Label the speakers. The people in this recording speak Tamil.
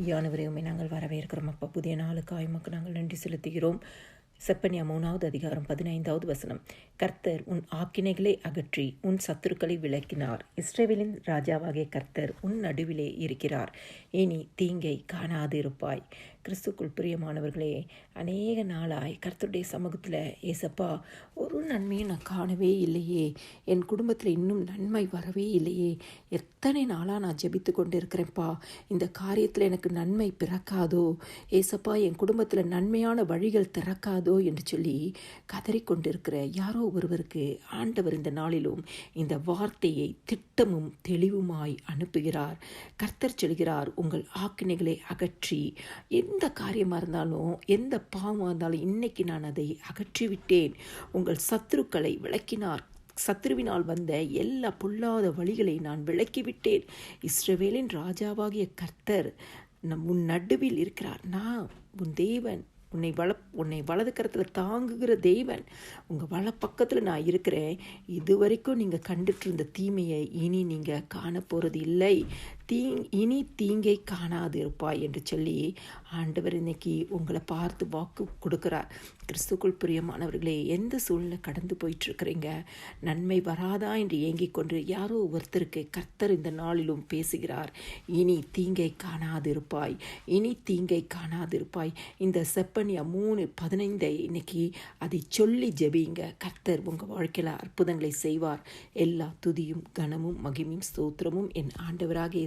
Speaker 1: யானவரையுமே நாங்கள் வரவேற்கிறோம். அப்பா புதிய நாளுக்காய் உமக்கு நாங்கள் நன்றி செலுத்துகிறோம். செப்பனியா மூணாவது அதிகாரம் பதினைந்தாவது வசனம். கர்த்தர் உன் ஆக்கினைகளை அகற்றி உன் சத்துருக்களை விளக்கினார். இஸ்ரேவேலின் ராஜாவாகிய கர்த்தர் உன் நடுவிலே இருக்கிறார். இனி தீங்கை காணாதிருப்பாய். கிறிஸ்துக்குள் பிரியமானவர்களே அநேக நாளாய் கர்த்தருடைய சமூகத்தில் ஏசப்பா ஒரு நன்மையும் நான் காணவே இல்லையே. என் குடும்பத்தில் இன்னும் நன்மை வரவே இல்லையே. எத்தனை நாளாக நான் ஜெபித்து கொண்டு இருக்கிறேன்ப்பா இந்த காரியத்தில் எனக்கு நன்மை பிறக்காதோ. ஏசப்பா என் குடும்பத்தில் நன்மையான வழிகள் திறக்காதோ என்று சொல்லி கதறிக்கொண்டிருக்கிற யாரோ ஒருவருக்கு ஆண்டவர் இந்த நாளிலும் இந்த வார்த்தையை திட்டமும் தெளிவுமாய் அனுப்புகிறார். கர்த்தர் சொல்கிறார் உங்கள் ஆக்கினைகளை அகற்றி என் எந்த காரியமாக இருந்தாலும் எந்த பாவமாக இருந்தாலும் இன்னைக்கு நான் அதை அகற்றி விட்டேன் உங்கள் சத்துருக்களை விளக்கினார். சத்ருவினால் வந்த எல்லா பொல்லாத வழிகளை நான் விளக்கிவிட்டேன். இஸ்ரவேலின் ராஜாவாகிய கர்த்தர் நம் உன் நடுவில் இருக்கிறார். நான் உன் தேவன் உன்னை வள உன்னை வலது கரத்தில் தாங்குகிற தேவன். உங்கள் வல பக்கத்தில் நான் இருக்கிறேன். இது வரைக்கும் நீங்கள் கண்டுட்டு இருந்த தீமையை இனி நீங்கள் காண போகிறது இல்லை தீ இனி தீங்கை காணாது இருப்பாய் என்று சொல்லி ஆண்டவர் இன்னைக்கு உங்களை பார்த்து வாக்கு கொடுக்குறார். கிறிஸ்துக்குள் பிரியமானவர்களே எந்த சூழ்நிலை கடந்து போயிட்டுருக்கிறீங்க? நன்மை வராதா என்று ஏங்கிக் கொண்டு யாரோ ஒருத்தருக்கு கர்த்தர் இந்த நாளிலும் பேசுகிறார். இனி தீங்கை காணாதிருப்பாய் இனி தீங்கை காணாதிருப்பாய் இந்த செப்பனியா மூணு பதினைந்தை இன்னைக்கு அதை சொல்லி ஜெபிங்க. கர்த்தர் உங்கள் வாழ்க்கையில் அற்புதங்களை செய்வார். எல்லா துதியும் கனமும் மகிமையும் ஸ்தோத்திரமும் என் ஆண்டவராக